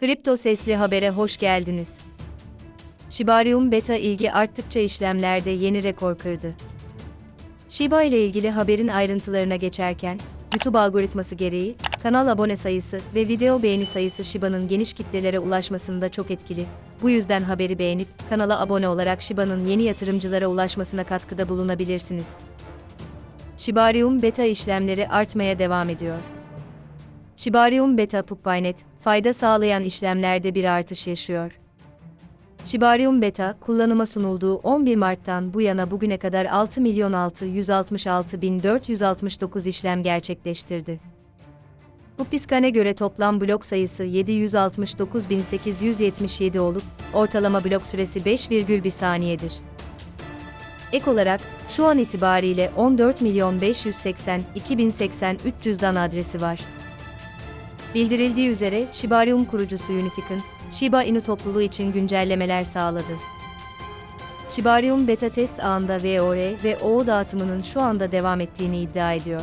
Kripto Sesli Haber'e hoş geldiniz. Shibarium Beta ilgi arttıkça işlemlerde yeni rekor kırdı. Shiba ile ilgili haberin ayrıntılarına geçerken, YouTube algoritması gereği, kanal abone sayısı ve video beğeni sayısı Shiba'nın geniş kitlelere ulaşmasında çok etkili. Bu yüzden haberi beğenip, kanala abone olarak Shiba'nın yeni yatırımcılara ulaşmasına katkıda bulunabilirsiniz. Shibarium Beta işlemleri artmaya devam ediyor. Shibarium Beta Puppynet, fayda sağlayan işlemlerde bir artış yaşıyor. Shibarium Beta, kullanıma sunulduğu 11 Mart'tan bu yana bugüne kadar 6 milyon 666 bin 469 işlem gerçekleştirdi. Bu piskane göre toplam blok sayısı 769.877 olup, ortalama blok süresi 5,1 saniyedir. Ek olarak, şu an itibariyle 14 milyon 580 2083 cüzdan adresi var. Bildirildiği üzere Shibarium kurucusu Unific'in Shiba Inu topluluğu için güncellemeler sağladı. Shibarium beta test ağında VOR ve OO dağıtımının şu anda devam ettiğini iddia ediyor.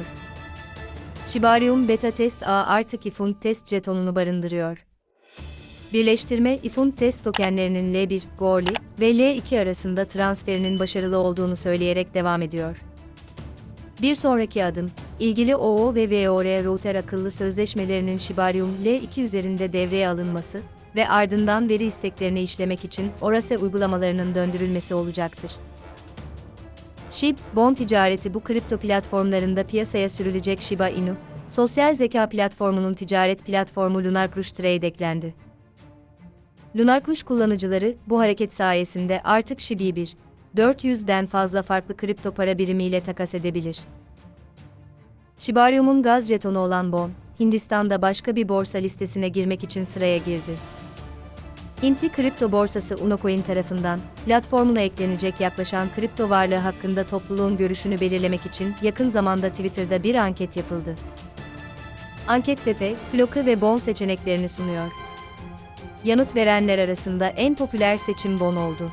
Shibarium beta test ağı artık ifund test jetonunu barındırıyor. Birleştirme, ifund test tokenlerinin L1, Gorli ve L2 arasında transferinin başarılı olduğunu söyleyerek devam ediyor. Bir sonraki adım, ilgili OO ve VOR router akıllı sözleşmelerinin Shibarium L2 üzerinde devreye alınması ve ardından veri isteklerini işlemek için Orase uygulamalarının döndürülmesi olacaktır. SHIB, bon ticareti bu kripto platformlarında piyasaya sürülecek Shiba Inu, sosyal zeka platformunun ticaret platformu Lunar Crush Trade eklendi. Lunar Crush kullanıcıları bu hareket sayesinde artık Shibi 1, 400'den fazla farklı kripto para birimiyle takas edebilir. Shibarium'un gaz jetonu olan Bon, Hindistan'da başka bir borsa listesine girmek için sıraya girdi. Hintli kripto borsası Unocoin tarafından, platformuna eklenecek yaklaşan kripto varlığı hakkında topluluğun görüşünü belirlemek için yakın zamanda Twitter'da bir anket yapıldı. Anket Pepe, Floka ve Bon seçeneklerini sunuyor. Yanıt verenler arasında en popüler seçim Bon oldu.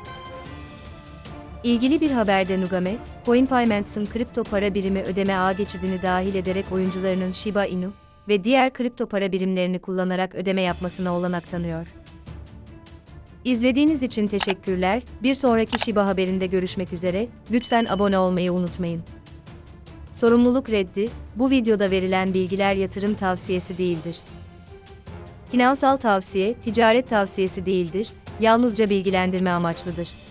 İlgili bir haberde Nugame, CoinPayments'ın kripto para birimi ödeme ağ geçidini dahil ederek oyuncularının Shiba Inu ve diğer kripto para birimlerini kullanarak ödeme yapmasına olanak tanıyor. İzlediğiniz için teşekkürler. Bir sonraki Shiba haberinde görüşmek üzere. Lütfen abone olmayı unutmayın. Sorumluluk reddi, bu videoda verilen bilgiler yatırım tavsiyesi değildir. Finansal tavsiye, ticaret tavsiyesi değildir, yalnızca bilgilendirme amaçlıdır.